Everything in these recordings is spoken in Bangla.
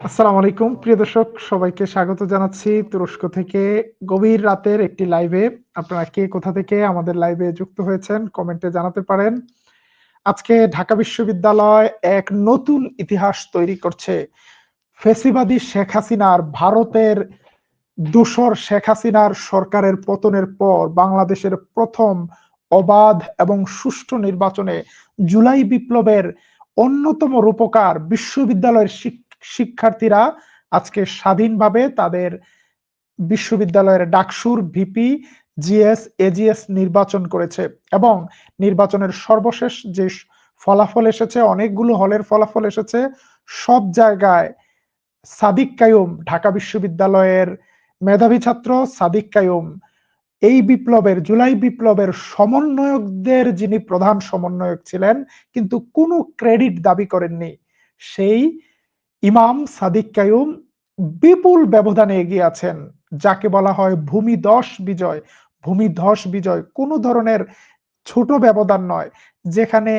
আসসালামু আলাইকুম। প্রিয় দর্শক, সবাইকে স্বাগত জানাচ্ছি তুরস্ক থেকে। গভীর রাতের একটি লাইভে আপনারা কে কোথা থেকে আমাদের লাইভে যুক্ত হয়েছেন কমেন্টে জানাতে পারেন। আজকে ঢাকা বিশ্ববিদ্যালয় এক নতুন ইতিহাস তৈরি করছে। ফেসিবাদী শেখ হাসিনার, ভারতের দূষর শেখ হাসিনার সরকারের পতনের পর বাংলাদেশের প্রথম অবাধ এবং সুষ্ঠু নির্বাচনে জুলাই বিপ্লবের অন্যতম রূপকার বিশ্ববিদ্যালয়ের শিক্ষার্থীরা আজকে স্বাধীনভাবে তাদের বিশ্ববিদ্যালয়ের ডাকসুর ভিপি, জিএস, এজিএস নির্বাচন করেছে এবং নির্বাচনের সর্বশেষ যে ফলাফল এসেছে, অনেকগুলো হলের ফলাফল এসেছে, সব জায়গায় সাদিক কায়ুম, ঢাকা বিশ্ববিদ্যালয়ের মেধাবী ছাত্র সাদিক কায়ুম, এই বিপ্লবের, জুলাই বিপ্লবের সমন্বয়কদের যিনি প্রধান সমন্বয়ক ছিলেন, কিন্তু কোনো ক্রেডিট দাবি করেননি। সেই ইমাম সাদিক কায়ুম বিপুল ব্যবধানে এগিয়ে আছেন, যাকে বলা হয় ভূমি দশ বিজয়। ভূমি ধস বিজয় কোন ধরনের ছোট ব্যবধান নয়। যেখানে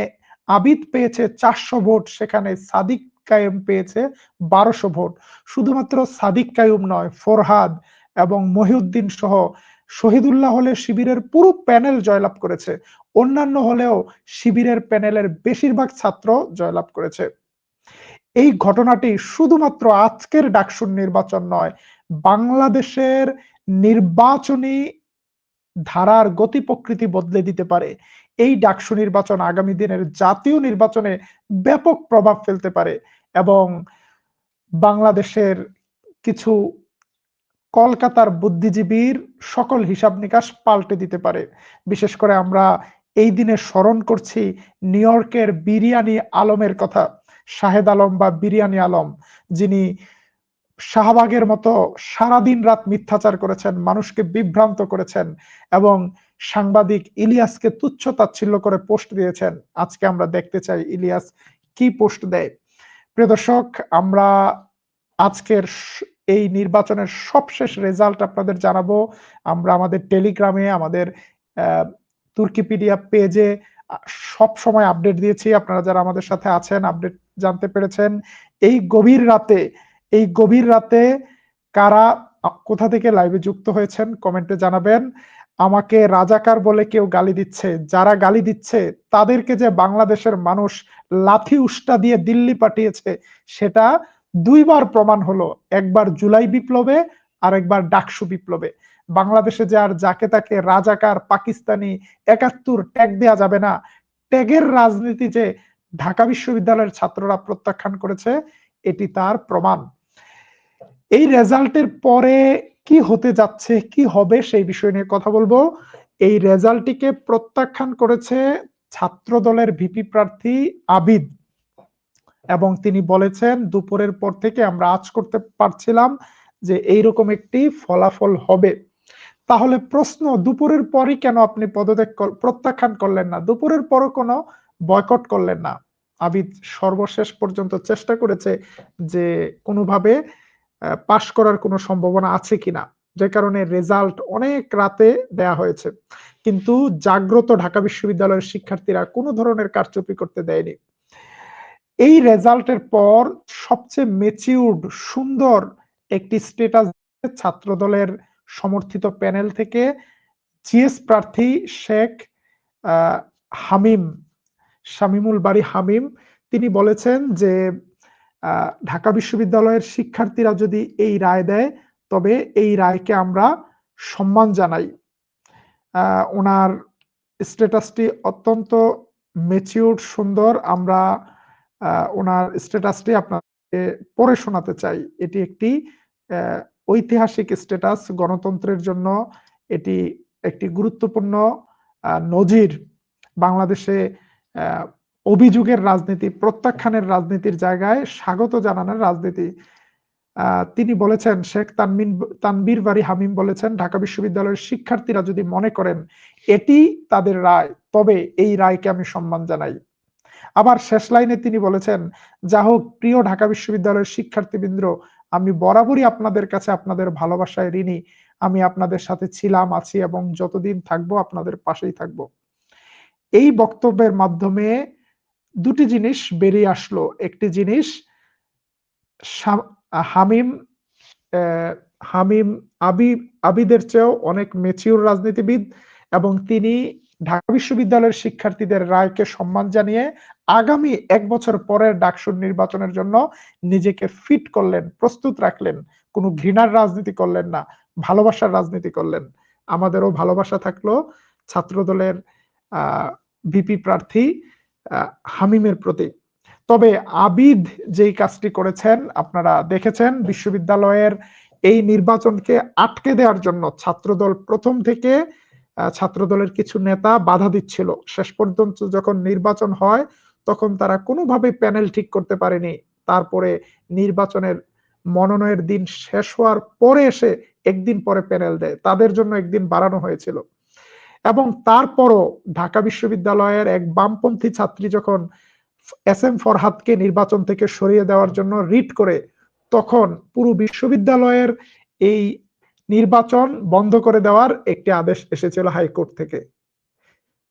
আবিদ পেয়েছে চারশো ভোট, সেখানে সাদিক কায়ুম পেয়েছে বারোশো ভোট। শুধুমাত্র সাদিক কায়ুম নয়, ফরহাদ এবং মহিউদ্দিন সহ শহীদুল্লাহ হলে শিবিরের পুরো প্যানেল জয়লাভ করেছে। অন্যান্য হলেও শিবিরের প্যানেলের বেশিরভাগ ছাত্র জয়লাভ করেছে। এই ঘটনাটি শুধুমাত্র আজকের ডাকসুর নির্বাচন নয়, বাংলাদেশের নির্বাচনী ধারার গতি প্রকৃতি বদলে দিতে পারে। এই ডাকসু নির্বাচন আগামী দিনের জাতীয় নির্বাচনে ব্যাপক প্রভাব ফেলতে পারে এবং বাংলাদেশের কিছু কলকাতার বুদ্ধিজীবীর সকল হিসাব নিকাশ পাল্টে দিতে পারে। বিশেষ করে আমরা এই দিনে স্মরণ করছি নিউ ইয়র্কের বিরিয়ানি আলমের কথা। শাহেদ আলম বা বিরিয়ানি আলম, যিনি শাহবাগের মতো সারাদিন রাত মিথ্যাচার করেছেন, মানুষকে বিভ্রান্ত করেছেন এবং সাংবাদিক ইলিয়াসকে তুচ্ছ তাচ্ছিল্য করে পোস্ট দিয়েছেন। আজকে আমরা দেখতে চাই ইলিয়াস কি পোস্ট দেয়। প্রিয় দর্শক, আমরা আজকের এই নির্বাচনের সবশেষ রেজাল্ট আপনাদের জানাব। আমরা আমাদের টেলিগ্রামে, আমাদের তুর্কিপিডিয়া পেজে সব সময় আপডেট দিয়েছি। আপনারা যারা আমাদের সাথে আছেন আপডেট জানতে পেরেছেন, এই গভীর রাতে, এই গভীর রাতে কারা কোথা থেকে লাইভে যুক্ত হয়েছেন কমেন্টে জানাবেন। আমাকে রাজাকার বলে কেউ গালি দিচ্ছে, যারা গালি দিচ্ছে, তাদেরকে যে বাংলাদেশের মানুষ লাথি উষ্টা দিয়ে দিল্লি পাঠিয়েছে, সেটা দুইবার প্রমাণ হলো। একবার জুলাই বিপ্লবে আর একবার ডাকসু বিপ্লবে। বাংলাদেশে যে আর যাকে তাকে রাজাকার, পাকিস্তানি একাত্তর ট্যাগ দেওয়া যাবে না। ট্যাগের রাজনীতি যে ঢাকা বিশ্ববিদ্যালয়ের ছাত্ররা প্রত্যাখ্যান করেছে, এটি তার প্রমাণ। এই রেজাল্টের পরে কি হতে যাচ্ছে, কি হবে সেই বিষয় নিয়ে কথা বলব। এই রেজাল্টটিকে প্রত্যাখ্যান করেছে ছাত্র দলের ভিপি প্রার্থী আবিদ। এবং তিনি বলেছেন, দুপুরের পর থেকে আমরা আজ করতে পারছিলাম যে এইরকম একটি ফলাফল হবে। তাহলে প্রশ্ন, দুপুরের পরই কেন আপনি পদত্যাগ প্রত্যাখ্যান করলেন না? দুপুরের পরও কোনো বয়কট করলেন না? আবিদ সর্বশেষ পর্যন্ত চেষ্টা করেছে যে কোনোভাবে পাশ করার কোনো সম্ভাবনা আছে কিনা। যে কারণে রেজাল্ট অনেক রাতে দেয়া হয়েছে। কিন্তু জাগ্রত ঢাকা বিশ্ববিদ্যালয়ের শিক্ষার্থীরা কোনো ধরনের কারচুপি করতে দেয়নি। এই রেজাল্টের পর সবচেয়ে মেচিউর্ড সুন্দর একটি স্টেটাস ছাত্র দলের সমর্থিত প্যানেল থেকে জিএস প্রার্থী শেখ হামিম, শামিমুল বাড়ি হামিম। তিনি বলেছেন যে ঢাকা বিশ্ববিদ্যালয়ের শিক্ষার্থীরা যদি এই রায় দেয়, তবে এই রায়কে আমরা সম্মান জানাই। ওনার স্ট্যাটাসটি অত্যন্ত মেচিউর সুন্দর। আমরা ওনার স্ট্যাটাসটি আপনাকে পড়ে শোনাতে চাই। এটি একটি ঐতিহাসিক স্ট্যাটাস গণতন্ত্রের জন্য এটি একটি গুরুত্বপূর্ণ নজির বাংলাদেশে অভিযোগের রাজনীতি, প্রত্যাখ্যানের রাজনীতির জায়গায় স্বাগত জানানোর রাজনীতি। তিনি বলেছেন, শেখ তানমিন, তানবির বাড়ি হামিম বলেছেন, ঢাকা বিশ্ববিদ্যালয়ের শিক্ষার্থীরা যদি মনে করেন এটি তাদের রায়, তবে এই রায়কে আমি সম্মান জানাই। আবার শেষ লাইনে তিনি বলেছেন যা হোক প্রিয় ঢাকা বিশ্ববিদ্যালয়ের শিক্ষার্থীবৃন্দ আমি বরাবরই আপনাদের কাছে আপনাদের ভালোবাসায় ঋণী। আমি আপনাদের সাথে ছিলাম, আছি এবং যতদিন থাকব আপনাদের পাশেই থাকব। এই বক্তব্যের মাধ্যমে দুটি জিনিস বেরিয়ে আসলো। একটি জিনিস হামিম হামিম আবি আবিদের চেয়েও অনেক মেচিউর রাজনীতিবিদ এবং তিনি ঢাকা বিশ্ববিদ্যালয়ের শিক্ষার্থীদের রায়কে সম্মান জানিয়ে আগামী এক বছর পরের ডাকসুর নির্বাচনের জন্য নিজেকে ফিট করলেন, প্রস্তুত রাখলেন। কোনো ঘৃণার রাজনীতি করলেন না, ভালোবাসার রাজনীতি করলেন। আমাদেরও ভালোবাসা থাকল ছাত্র দলের ভিপি প্রার্থী হামিমের প্রতি। তবে আবিদ যেই কাজটি করেছেন, আপনারা দেখেছেন, বিশ্ববিদ্যালয়ের এই নির্বাচনকে আটকে দেওয়ার জন্য ছাত্রদল প্রথম থেকে ছাত্রদলের কিছু নেতা বাধা দিচ্ছিল। শেষ পর্যন্ত যখন নির্বাচন হয়, তখন তারা কোনোভাবে প্যানেল ঠিক করতে পারেনি। তারপরে নির্বাচনের মনোনয়নের দিন শেষ হওয়ার পরে এসে একদিন পরে প্যানেল দেয়। তাদের জন্য একদিন বাড়ানো হয়েছিল। এবং তারপরও ঢাকা বিশ্ববিদ্যালয়ের এক বামপন্থী ছাত্রী যখন এস এম ফরহাদকে নির্বাচন থেকে সরিয়ে দেওয়ার জন্য রিট করে, তখন পুরো বিশ্ববিদ্যালয়ের এই নির্বাচন বন্ধ করে দেওয়ার একটি আদেশ এসেছিল হাইকোর্ট থেকে।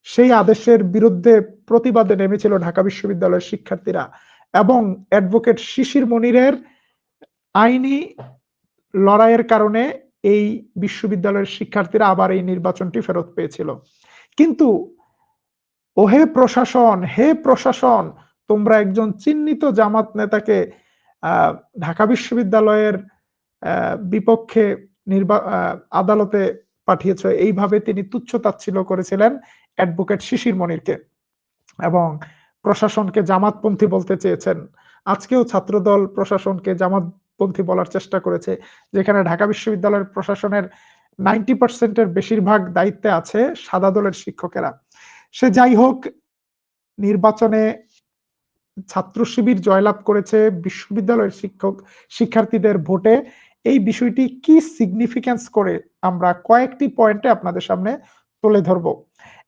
সেই আদেশের বিরুদ্ধে প্রতিবাদে নেমেছিল ঢাকা বিশ্ববিদ্যালয়ের শিক্ষার্থীরা এবং অ্যাডভোকেট শিশির মনিরের আইনি লড়াইয়ের কারণে এই বিশ্ববিদ্যালয়ের শিক্ষার্থীরা আবার এই নির্বাচনটি ফেরত পেয়েছিল। কিন্তু ওহে প্রশাসন, হে প্রশাসন, তোমরা একজন চিহ্নিত জামাত নেতাকে ঢাকা বিশ্ববিদ্যালয়ের বিপক্ষে নির্বা আদালতে পাঠিয়েছ। এইভাবে তিনি তুচ্ছ তাচ্ছিল করেছিলেন অ্যাডভোকেট শিশির মনিরকে এবং প্রশাসনকে জামাতপন্থী বলতে চেয়েছেন। আজকেও ছাত্রদল প্রশাসনকে জামাতপন্থী বলার চেষ্টা করেছে, যেখানে ঢাকা বিশ্ববিদ্যালয়ের প্রশাসনের নাইনটি পার্সেন্টের বেশিরভাগ দায়িত্বে আছে সাদা দলের শিক্ষকেরা। সে যাই হোক, নির্বাচনে ছাত্র শিবির জয়লাভ করেছে বিশ্ববিদ্যালয়ের শিক্ষক, শিক্ষার্থীদের ভোটে এই বিষয়টি কি সিগনিফিক্যান্স করে আমরা কয়েকটি পয়েন্টে আপনাদের সামনে তুলে ধরব।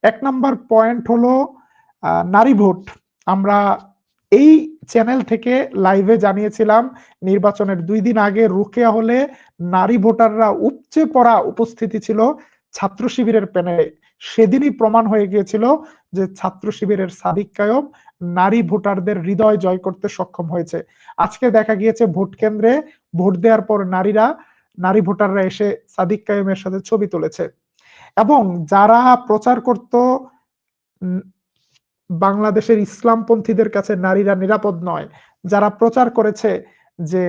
এক নম্বর পয়েন্ট হলো নারী ভোট। আমরা এই চ্যানেল থেকে লাইভে জানিয়েছিলাম, নির্বাচনের দুই দিন আগে রুকেয়া হলে নারী ভোটাররা উপচে পড়া উপস্থিতি ছিল ছাত্র শিবিরের প্যানেলে। সেদিনই প্রমাণ হয়ে গিয়েছিল যে ছাত্র শিবিরের সাদিক কায়ম নারী ভোটারদের হৃদয় জয় করতে সক্ষম হয়েছে। আজকে দেখা গিয়েছে ভোট কেন্দ্রে ভোট দেওয়ার পর নারীরা, নারী ভোটাররা এসে সাদিক কায়েমের সাথে ছবি তুলেছে। এবং যারা প্রচার করত বাংলাদেশের ইসলামপন্থীদের কাছে নারীরা নিরাপদ নয়, যারা প্রচার করেছে যে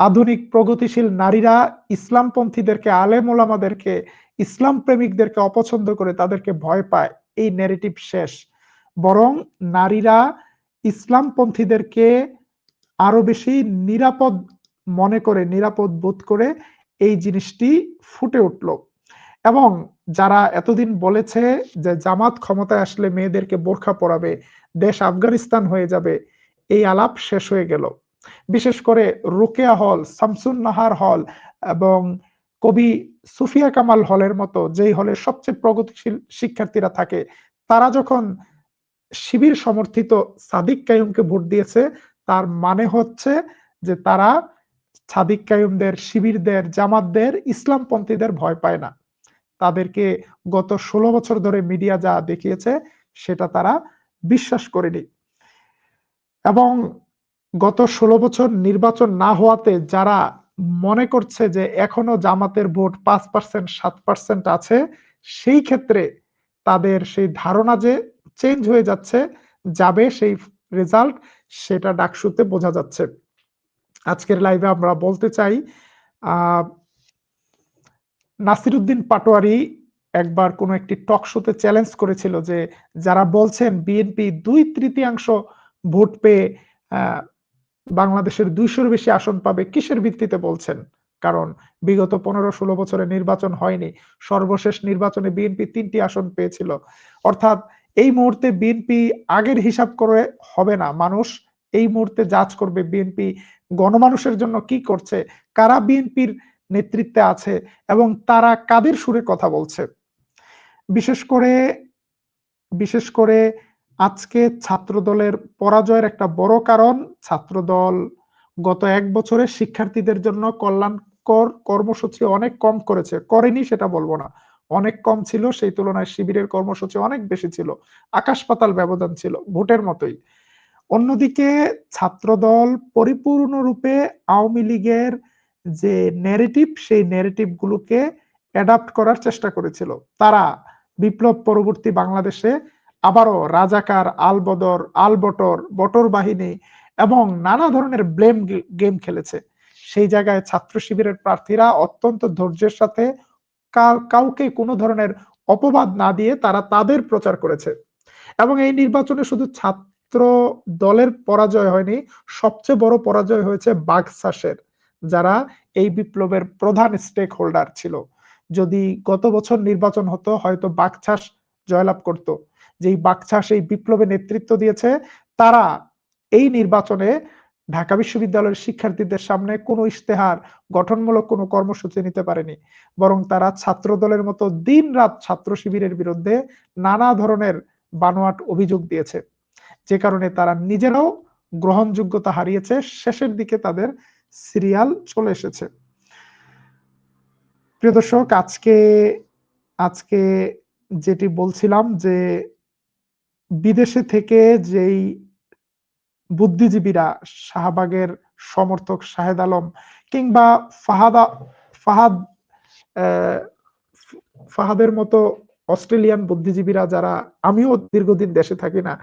আধুনিক প্রগতিশীল নারীরা ইসলামপন্থীদেরকে, আলেম ওলামাদেরকে, ইসলাম প্রেমিকদেরকে অপছন্দ করে তাদেরকে ভয় পায়, এই নেগেটিভ শেষ। বরং নারীরা ইসলামপন্থীদেরকে আরও বেশি নিরাপদ মনে করে, নিরাপদ বোধ করে এই জিনিসটি ফুটে উঠল। এবং যারা এতদিন বলেছে যে জামাত ক্ষমতায় আসলে মেয়েদেরকে বোরখা পরাবে, দেশ আফগানিস্তান হয়ে যাবে, এই আলাপ শেষ হয়ে গেল। বিশেষ করে রুকেয়া হল, শামসুন নাহার হল এবং কবি সুফিয়া কামাল হলের মতো যেই হলে সবচেয়ে প্রগতিশীল শিক্ষার্থীরা থাকে, তারা যখন শিবির সমর্থিত সাদিক কায়ুমকে ভোট দিয়েছে। তার মানে হচ্ছে যে তারা সাদিক কায়ুমদের শিবিরদের, জামাতদের, ইসলামপন্থীদের ভয় পায় না। তাদেরকে গত ষোলো বছর ধরে মিডিয়া যা দেখিয়েছে, সেটা তারা বিশ্বাস করেনি। এবং গত ষোলো বছর নির্বাচন না হওয়াতে যারা মনে করছে যে এখনও জামাতের ভোট পাঁচ পার্সেন্ট, সাত পার্সেন্ট আছে, সেই ক্ষেত্রে তাদের সেই ধারণা যে চেঞ্জ হয়ে যাচ্ছে, যাবে সেই রেজাল্ট সেটা ডাকসুতে বোঝা যাচ্ছে। আজকের লাইভে আমরা বলতে চাই নাসিরুদ্দিন পাটোয়ারি একবার কোনো একটি টক শোতে চ্যালেঞ্জ করেছিল যে যারা বলছেন বিএনপি দুই তৃতীয়াংশ ভোট পেয়ে বাংলাদেশের দুইশোর বেশি আসন পাবে কিসের ভিত্তিতে বলছেন? কারণ বিগত পনেরো ষোলো বছরে নির্বাচন হয়নি, সর্বশেষ নির্বাচনে বিএনপি তিনটি আসন পেয়েছিল। অর্থাৎ এই মুহূর্তে বিএনপি আগের হিসাব করে হবে না। মানুষ এই মুহূর্তে যাচ করবে বিএনপি গণমানুষের জন্য কি করছে, কারা বিএনপির নেতৃত্বে আছে এবং তারা কাদের সুরে কথা বলছে। বিশেষ করে বিশেষ করে আজকে ছাত্র দলের পরাজয়ের একটা বড় কারণ ছাত্র দল গত এক বছরে শিক্ষার্থীদের জন্য কল্যাণকর কর্মসূচি অনেক কম করেছে। করেনি সেটা বলব না। অনেক কম ছিল, সেই তুলনায় শিবিরের কর্মসূচি অনেক বেশি ছিল। আকাশ পাতাল ব্যবধান ছিল, ভোটের মতোই। অন্যদিকে ছাত্রদল পরিপূর্ণরূপে আওয়ামী লীগের যে ন্যারেটিভ সেই ন্যারেটিভ গুলোকে অ্যাডাপ্ট করার চেষ্টা করেছিল। তারা বিপ্লব পরবর্তী বাংলাদেশে আবারও রাজাকার, আলবদর, আলবটর, বটর বাহিনী এবং নানা ধরনের ব্লেম গেম খেলেছে। সেই জায়গায় ছাত্র শিবিরের প্রার্থীরা অত্যন্ত ধৈর্যের সাথে কাউকে কোনো ধরনের অপবাদ না দিয়ে তারা তাদের প্রচার করেছে। এবং এই নির্বাচনে শুধু ছাত্র দলের পরাজয় হয়নি, সবচেয়ে বড় পরাজয় হয়েছে বাগসাসের, যারা এই বিপ্লবের প্রধান স্টেক হোল্ডার ছিল। যদি গত বছর নির্বাচন হতো, হয়তো বাকছাস জয়লাভ করত। যেই বাকছাস এই বিপ্লবে নেতৃত্ব দিয়েছে, তারা এই নির্বাচনে ঢাকা বিশ্ববিদ্যালয়ের শিক্ষার্থীদের সামনে কোনো ইশতেহার, গঠনমূলক কোনো কর্মসূচি নিতে পারেনি। বরং তারা ছাত্র দলের মতো দিন রাত ছাত্র শিবিরের বিরুদ্ধে নানা ধরনের বানোয়াট অভিযোগ দিয়েছে। যে কারণে তারা নিজেরাও গ্রহণযোগ্যতা হারিয়েছে, শেষের দিকে তাদের সিরিয়াল চলে এসেছে। প্রিয় দর্শক, আজকে আজকে যেটি বলছিলাম যে বিদেশে থেকে যেই বুদ্ধিজীবীরা শাহবাগের সমর্থক শাহেদ আলম কিংবা ফাহাদা, ফাহাদ ফাহাদের মতো অস্ট্রেলিয়ান বুদ্ধিজীবীরা যারা, আমিও দীর্ঘদিন দেশে থাকি না,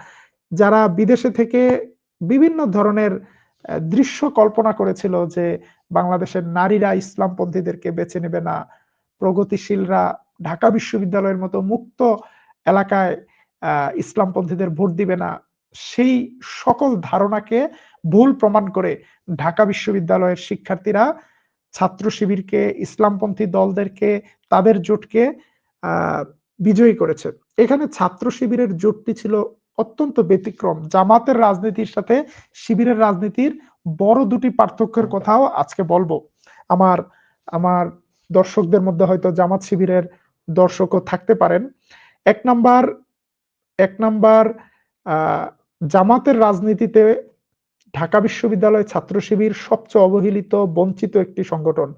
যারা বিদেশে থেকে বিভিন্ন ধরনের দৃশ্য কল্পনা করেছিল যে বাংলাদেশের নারীরা ইসলামপন্থীদেরকে বেছে নেবে না, প্রগতিশীলরা ঢাকা বিশ্ববিদ্যালয়ের মতো মুক্ত এলাকায় ইসলামপন্থীদের ভোট দিবে না সেই সকল ধারণাকে ভুল প্রমাণ করে ঢাকা বিশ্ববিদ্যালয়ের শিক্ষার্থীরা ছাত্র শিবিরকে, ইসলামপন্থী দলদেরকে, তাদের জোটকে বিজয়ী করেছে। এখানে ছাত্র শিবিরের জোটটি ছিল অত্যন্ত ব্যতিক্রম। জামাতের রাজনীতির সাথে শিবিরের রাজনীতির বড় দুটি পার্থক্যের কথাও আজকে বলব। আমার আমার দর্শকদের মধ্যে হয়তো জামাত শিবিরের দর্শকও থাকতে পারেন। এক নাম্বার এক নাম্বার জামাতের রাজনীতিতে ঢাকা বিশ্ববিদ্যালয় ছাত্র শিবির সবচেয়ে অবহেলিত, বঞ্চিত একটি সংগঠন।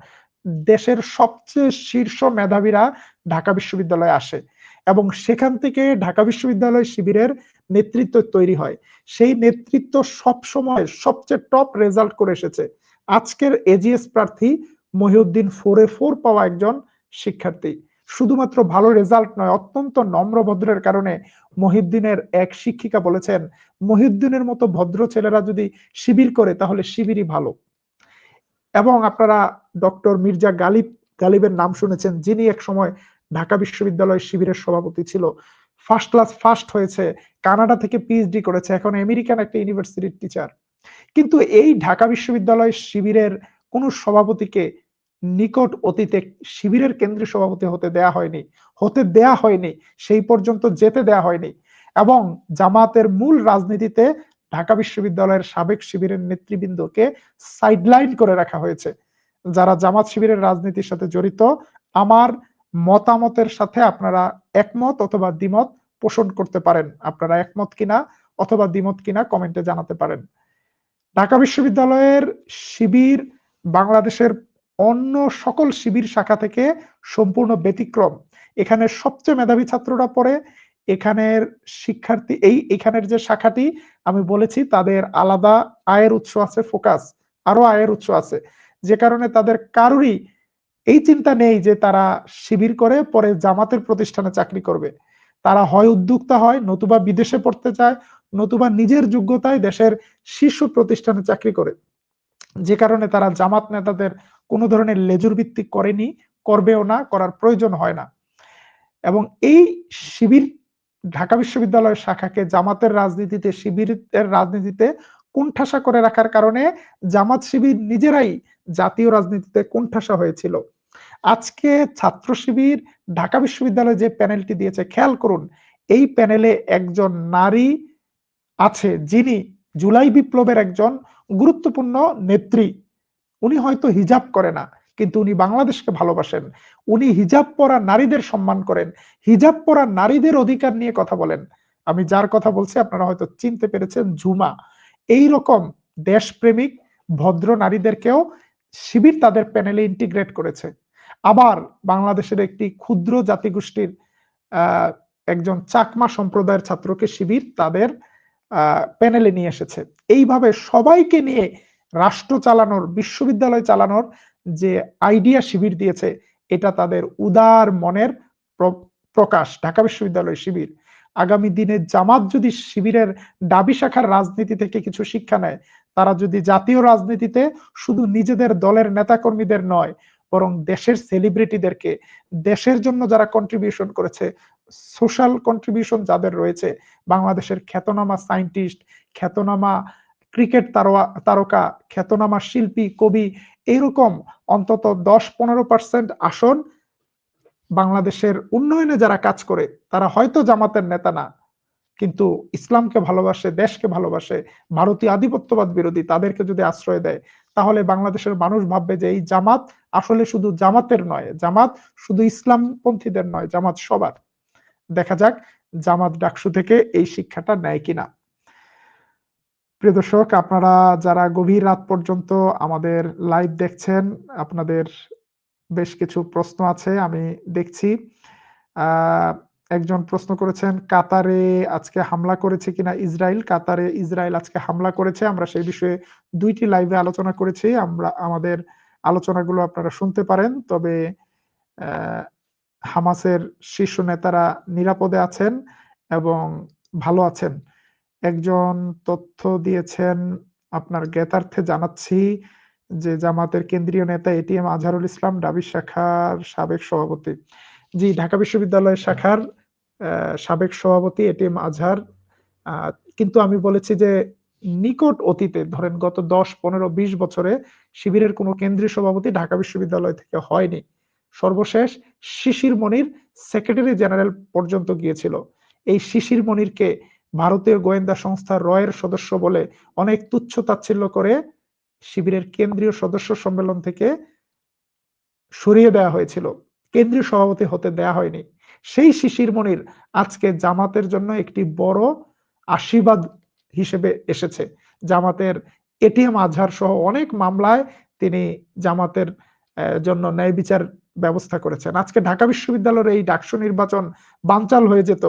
দেশের সবচেয়ে শীর্ষ মেধাবীরা ঢাকা বিশ্ববিদ্যালয়ে আসে এবং সেখান থেকে ঢাকা বিশ্ববিদ্যালয় শিবিরের নেতৃত্ব তৈরি হয়। সেই নেতৃত্ব সব সময় সবচেয়ে টপ রেজাল্ট করে এসেছে। আজকের এজিএস প্রার্থী মহিউদ্দিন ফোরে ফোর পাওয়া একজন শিক্ষার্থী। শুধুমাত্র ভালো রেজাল্ট নয়, অত্যন্ত নম্র ভদ্রের কারণে মহিউদ্দিনের এক শিক্ষিকা বলেছেন, মহিউদ্দিনের মতো ভদ্র ছেলেরা যদি শিবির করে তাহলে শিবিরই ভালো। এবং আপনারা ডক্টর মির্জা গালিব, গালিবের নাম শুনেছেন, যিনি এক সময় ঢাকা বিশ্ববিদ্যালয় শিবিরের সভাপতি ছিল। ফার্স্ট ক্লাস ফার্স্ট হয়েছে, কানাডা থেকে পিএইচডি করেছে, এখন আমেরিকান একটা ইউনিভার্সিটির টিচার কিন্তু এই ঢাকা বিশ্ববিদ্যালয় শিবিরের কোন সভাপতিকে নিকট অতীতে শিবিরের কেন্দ্রীয় সভাপতি হতে দেয়া হয়নি, হতে দেয়া হয়নি, সেই পর্যন্ত যেতে দেয়া হয়নি এবং জামাতের মূল রাজনীতিতে ঢাকা বিশ্ববিদ্যালয়ের সাবেক শিবিরের নেতৃবৃন্দকে সাইডলাইন করে রাখা হয়েছে। যারা জামাত শিবিরের রাজনীতির সাথে জড়িত, আমার মতামতের সাথে আপনারা একমত অথবা দ্বিমত পোষণ করতে পারেন। আপনারা একমত কিনা অথবা দ্বিমত কিনা কমেন্টে জানাতে পারেন। ঢাকা বিশ্ববিদ্যালয়ের শিবির বাংলাদেশের অন্য সকল শিবির শাখা থেকে সম্পূর্ণ ব্যতিক্রম। এখানে সবচেয়ে মেধাবী ছাত্ররা পড়ে। এখানের শিক্ষার্থী, এই এখানের যে শাখাটি, আমি বলেছি তাদের আলাদা আয়ের উৎস আছে, ফোকাস আরও আয়ের উৎস আছে। যে কারণে তাদের কারোরই এই চিন্তা নেই যে তারা শিবির করে পরে জামাতের প্রতিষ্ঠানে চাকরি করবে। তারা হয় উদ্যোক্তা হয়, নতুবা বিদেশে পড়তে চায়, নতুবা নিজের যোগ্যতায় দেশের শীর্ষ প্রতিষ্ঠানে চাকরি করে। যে কারণে তারা জামাত নেতাদের কোনো ধরনের লেজুর ভিত্তিক করেনি, করবেও না, করার প্রয়োজন হয় না। এবং এই শিবির ঢাকা বিশ্ববিদ্যালয়ের শাখাকে জামাতের রাজনীতিতে, শিবিরের রাজনীতিতে কোণঠাসা করে রাখার কারণে জামাত শিবির নিজেরাই জাতীয় রাজনীতিতে কোণঠাসা হয়েছিল। আজকে ছাত্র শিবির ঢাকা বিশ্ববিদ্যালয়ে যে প্যানেলটি দিয়েছে, খেয়াল করুন, এই প্যানেলে একজন নারী আছে যিনি জুলাই বিপ্লবের একজন গুরুত্বপূর্ণ নেত্রী। উনি হয়তো হিজাব করে না, কিন্তু উনি বাংলাদেশকে ভালোবাসেন। উনি হিজাব পরা নারীদের সম্মান করেন, হিজাব পরা নারীদের অধিকার নিয়ে কথা বলেন। আমি যার কথা বলছি, আপনারা হয়তো চিনতে পেরেছেন, ঝুমা। এই রকম দেশপ্রেমিক, ভদ্র নারীদেরকেও শিবির তাদের প্যানেলে ইন্টিগ্রেট করেছে। আবার বাংলাদেশের একটি ক্ষুদ্র জাতিগোষ্ঠীর একজন চাকমা সম্প্রদায়ের ছাত্রকে শিবির তাদের প্যানেলে নিয়ে এসেছে। এইভাবে সবাইকে নিয়ে রাষ্ট্র চালানোর, বিশ্ববিদ্যালয় চালানোর যে আইডিয়া শিবির দিয়েছে, এটা তাদের উদার মনের প্রকাশ, ঢাকা বিশ্ববিদ্যালয় শিবির। আগামী দিনে জামাত যদি শিবিরের দাবি শাখার রাজনীতি থেকে কিছু শিক্ষা নেয়, তারা যদি জাতীয় রাজনীতিতে শুধু নিজেদের দলের নেতাকর্মীদের নয়, বরং দেশের সেলিব্রিটিদেরকে দেশের জন্য যারা কন্ট্রিবিউশন করেছে সোশ্যাল কন্ট্রিবিউশন যাদের রয়েছে, বাংলাদেশের খ্যাতনামা সাইন্টিস্ট খ্যাতনামা ক্রিকেট তারকা, খ্যাতনামা শিল্পী, কবি, এইরকম অন্তত দশ পনেরো পার্সেন্ট আসন বাংলাদেশের উন্নয়নে যারা কাজ করে, তারা হয়তো জামাতের নেতা না। কিন্তু ইসলামকে ভালোবাসে, দেশকে ভালোবাসে ভারতীয় আধিপত্যবাদ বিরোধী তাদেরকে যদি আশ্রয় দেয়, তাহলে বাংলাদেশের মানুষ ভাববে যে এই জামাত আসলে শুধু জামাতের নয়, জামাত শুধু ইসলামপন্থীদের নয়, জামাত সবার। দেখা যাক জামাত ডাকসু থেকে এই শিক্ষাটা নেয় কিনা। প্রিয় দর্শক, আপনারা যারা গভীর রাত পর্যন্ত আমাদের লাইভ দেখছেন, আপনাদের বেশ কিছু প্রশ্ন আছে, আমি দেখছি। একজন প্রশ্ন করেছেন, কাতারে আজকে হামলা করেছে কিনা ইসরায়েল? কাতারে ইসরায়েল আজকে হামলা করেছে, আমরা সেই বিষয়ে দুইটি লাইভে আলোচনা করেছি। আমরা, আমাদের আলোচনাগুলো আপনারা শুনতে পারেন, তবে হামাসের শীর্ষ নেতারা নিরাপদে আছেন এবং ভালো আছেন। একজন তথ্য দিয়েছেন, আপনার জ্ঞাতার্থে জানাচ্ছি যে জামাতের কেন্দ্রীয় নেতা এটিএম আজহারুল ইসলাম, ডাবি শাখার সাবেক সভাপতি। জি, ঢাকা বিশ্ববিদ্যালয়ের শাখার সাবেক সভাপতি এটিএম আজহার। কিন্তু আমি বলেছি যে নিকট অতীতে, ধরেন গত দশ, পনেরো, বিশ বছরে শিবিরের কোনো কেন্দ্রীয় সভাপতি ঢাকা বিশ্ববিদ্যালয় থেকে হয়নি। সর্বশেষ শিশির মনির সেক্রেটারি জেনারেল পর্যন্ত গিয়েছিল। এই শিশির মনিরকে ভারতীয় গোয়েন্দা সংস্থা রয়ের সদস্য বলে অনেক তুচ্ছ তাচ্ছিল্য করে শিবিরের কেন্দ্রীয় সদস্য সম্মেলন থেকে সরিয়ে দেওয়া হয়েছিল। কেন্দ্রীয় সভাপতি হতে দেয়া হয়নি। সেই শিশির মনির আজকে জামাতের জন্য একটি বড় আশীর্বাদ হিসেবে এসেছে। জামাতের এটিএম আজহার সহ অনেক মামলায় তিনি জামাতের জন্য ন্যায় বিচার ব্যবস্থা করেছেন। আজকে ঢাকা বিশ্ববিদ্যালয়ের এই ডাকসু নির্বাচন বানচাল হয়ে যেত।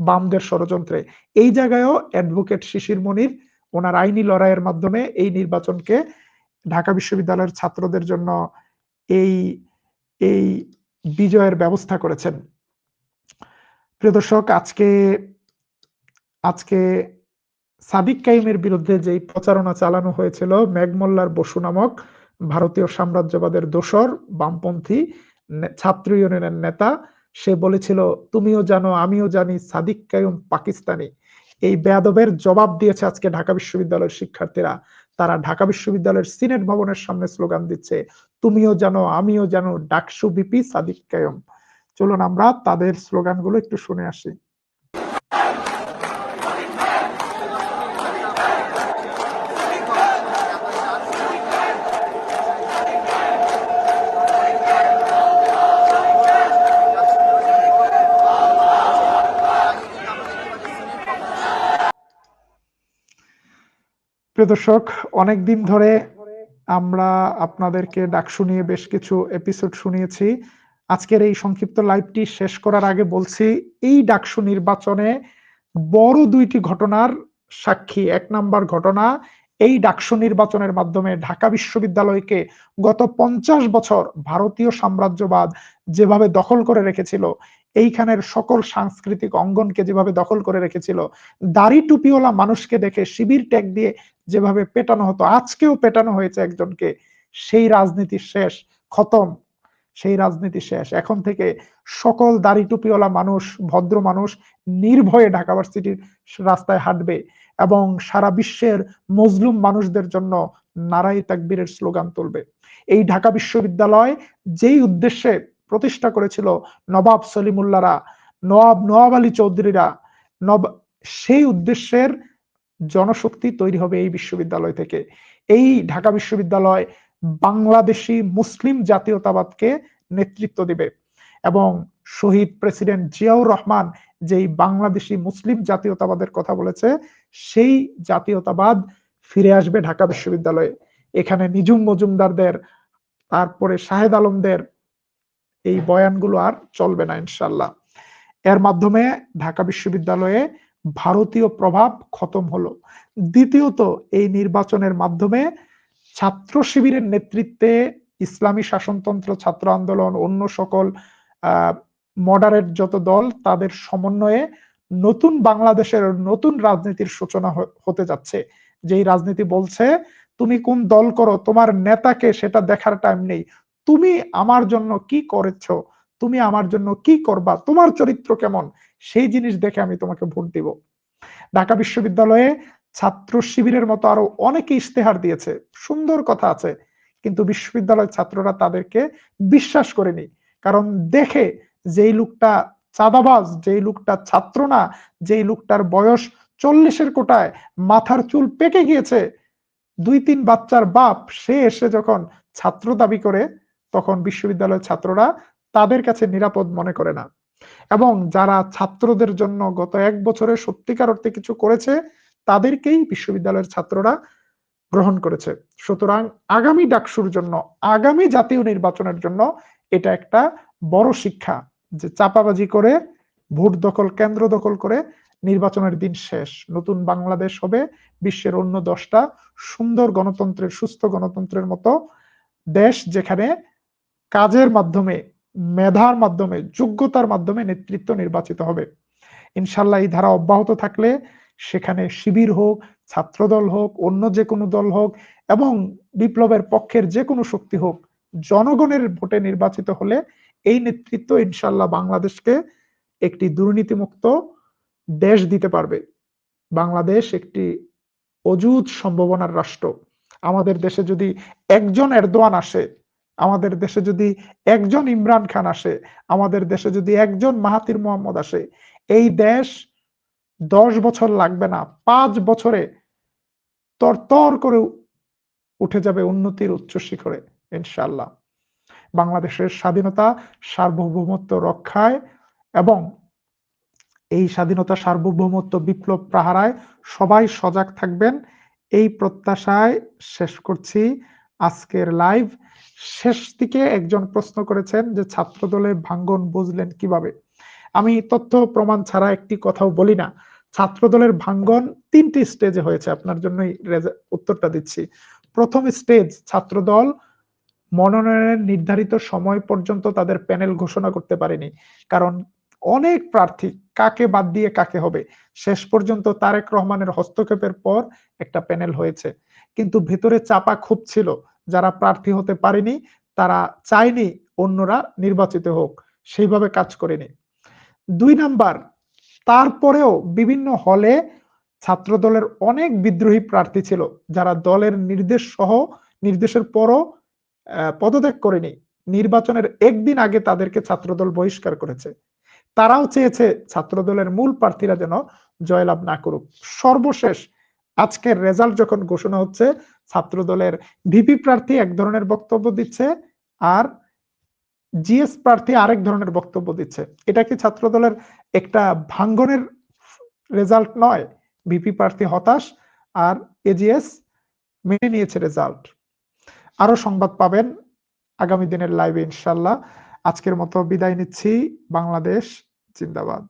বামদের ষড়যন্ত্রে। এই জায়গায়ও অ্যাডভোকেট শিশির মনির, ওনার আইনি লড়াইয়ের মাধ্যমে এই নির্বাচনকে ঢাকা বিশ্ববিদ্যালয়ের ছাত্রদের জন্য এই এই বিজয়ের ব্যবস্থা করেছেন। প্রিয় দর্শক, আজকে আজকে সাদিক কাইমের বিরুদ্ধে যে প্রচারণা চালানো হয়েছিল মেঘমল্লার বসু নামক ভারতীয় সাম্রাজ্যবাদের দোসর, বামপন্থী ছাত্র ইউনিয়নের নেতা সে বলেছিল, তুমিও জানো, আমিও জানি সাদিক কায়ুম পাকিস্তানি। এই বেয়াদবের জবাব দিয়েছে আজকে ঢাকা বিশ্ববিদ্যালয়ের শিক্ষার্থীরা। তারা ঢাকা বিশ্ববিদ্যালয়ের সিনেট ভবনের সামনে স্লোগান দিচ্ছে, তুমিও জানো, আমিও জানো, ডাকসু বিপি সাদিক কায়ুম। চলুন আমরা তাদের স্লোগানগুলো একটু শুনে আসি। প্রিয় দর্শক, অনেকদিন ধরে আমরা আপনাদেরকে ডাকসু নিয়ে বেশ কিছু এপিসোড শুনিয়েছি। আজকের এই সংক্ষিপ্ত লাইভটি শেষ করার আগে বলছি, এই ডাকসু নির্বাচনে বড় দুইটি ঘটনার সাক্ষী, এক নাম্বার ঘটনা, এই ডাকসু নির্বাচনের মাধ্যমে ঢাকা বিশ্ববিদ্যালয়কে গত পঞ্চাশ বছর ভারতীয় সাম্রাজ্যবাদ যেভাবে দখল করে রেখেছিল এইখানের সকল সাংস্কৃতিক অঙ্গনকে যেভাবে দখল করে রেখেছিল, দাড়ি টুপিওয়ালা মানুষকে দেখে শিবির ট্যাগ দিয়ে যেভাবে পেটানো হতো, আজকেও পেটানো হয়েছে একজনকে, সেই রাজনীতি শেষ, খতম, সেই রাজনীতি শেষ। এখন থেকে সকল দাড়ি টুপিওয়ালা মানুষ, ভদ্র মানুষ নির্ভয়ে ঢাকা ভার্সিটির রাস্তায় হাঁটবে এবং সারা বিশ্বের মজলুম মানুষদের জন্য নারাই তাকবীরের স্লোগান তুলবে। এই ঢাকা বিশ্ববিদ্যালয় যেই উদ্দেশ্যে প্রতিষ্ঠা করেছিল নবাব সলিমুল্লারা নবাব নওয়াব আলী চৌধুরীরা। নব, সেই উদ্দেশ্যের জনশক্তি তৈরি হবে এই বিশ্ববিদ্যালয় থেকে। এই ঢাকা বিশ্ববিদ্যালয় বাংলাদেশি মুসলিম জাতীয়তাবাদকে নেতৃত্ব দিবে এবং শহীদ প্রেসিডেন্ট জিয়াউর রহমান যেই বাংলাদেশি মুসলিম জাতীয়তাবাদের কথা বলেছে, সেই জাতীয়তাবাদ ফিরে আসবে ঢাকা বিশ্ববিদ্যালয়ে। এখানে নিজুম মজুমদারদের, তারপরে শাহেদ আলমদের এই বয়ানগুলো আর চলবে না ইনশাল্লাহ এর মাধ্যমে ঢাকা বিশ্ববিদ্যালয়ে ভারতীয় প্রভাব খতম হলো। দ্বিতীয়ত, এই নির্বাচনের মাধ্যমে ছাত্র শিবিরের নেতৃত্বে ইসলামী শাসনতন্ত্র, ছাত্র আন্দোলন, অন্য সকল মডারেট যত দল, তাদের সমন্বয়ে নতুন বাংলাদেশের নতুন রাজনীতির সূচনা হতে যাচ্ছে। যেই রাজনীতি বলছে, তুমি কোন দল করো, তোমার নেতাকে সেটা দেখার টাইম নেই। তুমি আমার জন্য কি করেছ? তুমি আমার জন্য কি করবা? তোমার চরিত্র কেমন? সেই জিনিস দেখে আমি তোমাকে ভোট দিব। ঢাকা বিশ্ববিদ্যালয়ে ছাত্র শিবিরের মতো আরও অনেকে ইশতেহার দিয়েছে। সুন্দর কথা আছে। কিন্তু বিশ্ববিদ্যালয়ের ছাত্ররা তাদেরকে বিশ্বাস করেনি। কারণ দেখে যেই লোকটা চাঁদাবাজ, যেই লোকটা ছাত্র না, যেই লোকটার বয়স চল্লিশের কোটায়, মাথার চুল পেকে গিয়েছে দুই তিন বাচ্চার বাপ, সে এসে যখন ছাত্র দাবি করে তখন বিশ্ববিদ্যালয়ের ছাত্ররা তাদের কাছে নিরাপদ মনে করে না। এবং যারা ছাত্রদের জন্য গত এক বছরে সত্যিকার অর্থে কিছু করেছে, তাদেরকেই বিশ্ববিদ্যালয়ের ছাত্ররা গ্রহণ করেছে। সুতরাং আগামী ডাকসুর জন্য, আগামী জাতীয় নির্বাচনের জন্য এটা একটা বড় শিক্ষা যে চাপাবাজি করে, ভোট দখল, কেন্দ্র দখল করে নির্বাচনের দিন শেষ। নতুন বাংলাদেশ হবে, বিশ্বের অন্য দশটা সুন্দর গণতন্ত্রের, সুস্থ গণতন্ত্রের মতো দেশ যেখানে কাজের মাধ্যমে, মেধার মাধ্যমে, যোগ্যতার মাধ্যমে নেতৃত্ব নির্বাচিত হবে। ইনশাল্লাহ এই ধারা অব্যাহত থাকলে সেখানে শিবির হোক, ছাত্রদল হোক, অন্য যে কোনো দল হোক এবং বিপ্লবের পক্ষের যে কোনো শক্তি হোক, জনগণের ভোটে নির্বাচিত হলে এই নেতৃত্ব ইনশাল্লাহ বাংলাদেশকে একটি দুর্নীতিমুক্ত দেশ দিতে পারবে। বাংলাদেশ একটি অজুদ সম্ভাবনার রাষ্ট্র। আমাদের দেশে যদি একজন এরদোয়ান আসে আমাদের দেশে যদি একজন ইমরান খান আসে, আমাদের দেশে যদি একজন মাহাতির মোহাম্মদ আসে, এই দেশ দশ বছর লাগবে না, পাঁচ বছরে তরতর করে উঠে যাবে উন্নতির উচ্চ শিখরে ইনশাল্লাহ বাংলাদেশের স্বাধীনতা সার্বভৌমত্ব রক্ষায় এবং এই স্বাধীনতা সার্বভৌমত্ব বিপ্লব প্রাহারায় সবাই সজাগ থাকবেন, এই প্রত্যাশায় শেষ করছি। আজকের লাইভ শেষ দিকে একজন প্রশ্ন করেছেন যে ছাত্র দলের ভাঙ্গন বুঝলেন কীভাবে? আমি তথ্য প্রমাণ ছাড়া একটি কথাও বলি না। ছাত্র দলের ভাঙ্গন তিনটি স্টেজে হয়েছে। আপনার জন্যই উত্তরটা দিচ্ছি। প্রথম স্টেজ ছাত্র দল মনোনয়নের নির্ধারিত সময় পর্যন্ত তাদের প্যানেল ঘোষণা করতে পারেনি। কারণ অনেক প্রার্থী কাকে বাদ দিয়ে কাকে হবে, শেষ পর্যন্ত তারেক রহমানের হস্তক্ষেপের পর একটা প্যানেল হয়েছে। কিন্তু ভেতরে চাপা খুব ছিল। যারা প্রার্থী হতে পারেনি, তারা চায়নি অন্যরা নির্বাচিত হোক। সেইভাবে কাজ করেনি দুই নাম্বার, তারপরেও বিভিন্ন হলে ছাত্র দলের অনেক বিদ্রোহী প্রার্থী ছিল, যারা দলের নির্দেশ সহ নির্দেশের পরও পদত্যাগ করেনি নির্বাচনের একদিন আগে তাদেরকে ছাত্রদল বহিষ্কার করেছে। তারাও চেয়েছে ছাত্রদলের মূল প্রার্থীরা যেন জয়লাভ না করুক। সর্বশেষ আজকের রেজাল্ট যখন ঘোষণা হচ্ছে ছাত্র দলের ভিপি প্রার্থী এক ধরনের বক্তব্য দিচ্ছে আর জিএস প্রার্থী আরেক ধরনের বক্তব্য দিচ্ছে। এটা কি ছাত্র দলের একটা ভাঙ্গনের রেজাল্ট নয়? ভিপি প্রার্থী হতাশ আর এজিএস মেনে নিয়েছে রেজাল্ট। আরও সংবাদ পাবেন আগামী দিনের লাইভে ইনশাল্লাহ আজকের মতো বিদায় নিচ্ছি। বাংলাদেশ জিন্দাবাদ।